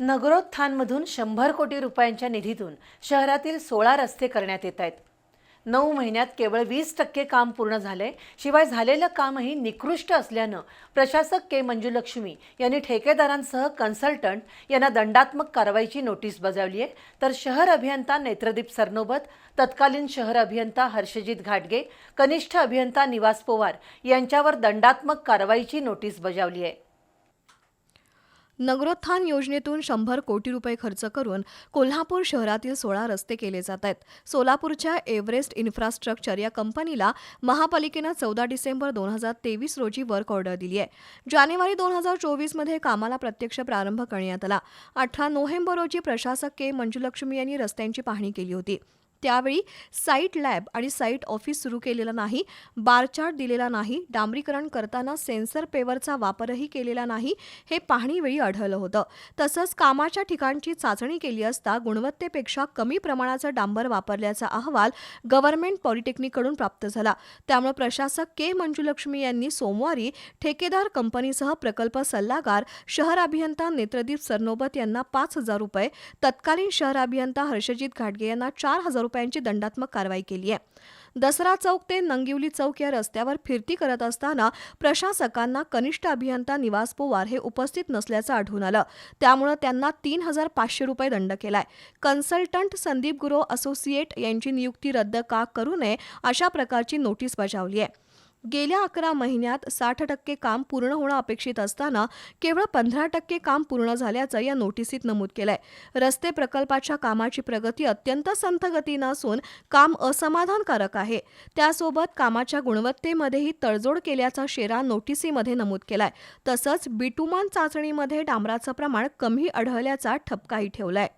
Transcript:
नगरोत्थानमधून शंभर कोटी रुपयांच्या निधीतून शहरातील सोळा रस्ते करण्यात येत आहेत. नऊ महिन्यात केवळ वीस टक्के काम पूर्ण झालंय. शिवाय झालेलं कामही निकृष्ट असल्यानं प्रशासक के. मंजुलक्ष्मी यांनी ठेकेदारांसह कन्सल्टंट यांना दंडात्मक कारवाईची नोटीस बजावली आहे. तर शहर अभियंता नेत्रदीप सरनोबत तत्कालीन शहर अभियंता हर्षजित घाटगे कनिष्ठ अभियंता निवास पोवार यांच्यावर दंडात्मक कारवाईची नोटीस बजावली आहे. नगरोत्थान योजनेतून शंभर कोटी रुपये खर्च करून कोल्हापूर शहरातील सोळा रस्ते केले जात आहेत. सोलापूरच्या एव्हरेस्ट इन्फ्रास्ट्रक्चर या कंपनीला महापालिकेनं चौदा डिसेंबर दोन हजार तेवीस रोजी वर्क ऑर्डर दिली आहे. जानेवारी दोन हजार चोवीसमध्ये कामाला प्रत्यक्ष प्रारंभ करण्यात आला. अठरा नोव्हेंबर रोजी प्रशासक के. मंजुलक्ष्मी यांनी रस्त्यांची पाहणी केली होती. त्यावेळी साईट लॅब आणि साईट ऑफिस सुरू केलेला नाही बारचार्ट दिलेला नाही डांबरीकरण करताना सेन्सर पेवरचा वापरही केलेला नाही हे पाहणीवेळी आढळलं होतं. तसंच कामाच्या ठिकाणची चाचणी केली असता गुणवत्तेपेक्षा कमी प्रमाणाचं डांबर वापरल्याचा अहवाल गव्हर्नमेंट पॉलिटेक्निककडून प्राप्त झाला. त्यामुळे प्रशासक के. मंजुलक्ष्मी यांनी सोमवारी ठेकेदार कंपनीसह प्रकल्प सल्लागार शहर अभियंता नेत्रदीप सरनोबत यांना पाच हजार रुपये तत्कालीन शहर अभियंता हर्षजित घाटगे यांना चार हजार रुपयांची दंडात्मक कारवाई केली आहे. दसरा चौक ते नंगिवली चौक या रस्त्यावर फिरती करत असताना प्रशासकांना कनिष्ठ अभियंता निवास पोवार हे उपस्थित नसल्याचं आढळून आलं. त्यामुळे त्यांना तीन हजार पाचशे रुपये दंड केलाय. कन्सल्टंट संदीप गुरो असोसिएट यांची नियुक्ती रद्द का करू नये अशा प्रकारची नोटीस बजावली आहे. गेल्या अकरा महिन्यात साठ टक्के काम पूर्ण होणं अपेक्षित असताना केवळ पंधरा टक्के काम पूर्ण झाल्याचं या नोटिसीत नमूद केलंय. रस्ते प्रकल्पाच्या कामाची प्रगती अत्यंत संथगतीनं असून काम असमाधानकारक आहे. त्यासोबत कामाच्या गुणवत्तेमध्येही तडजोड केल्याचा शेरा नोटिसीमध्ये नमूद केलाय. तसंच बिटुमान चाचणीमध्ये डांबराचं प्रमाण कमी आढळल्याचा ठपकाही ठेवलाय.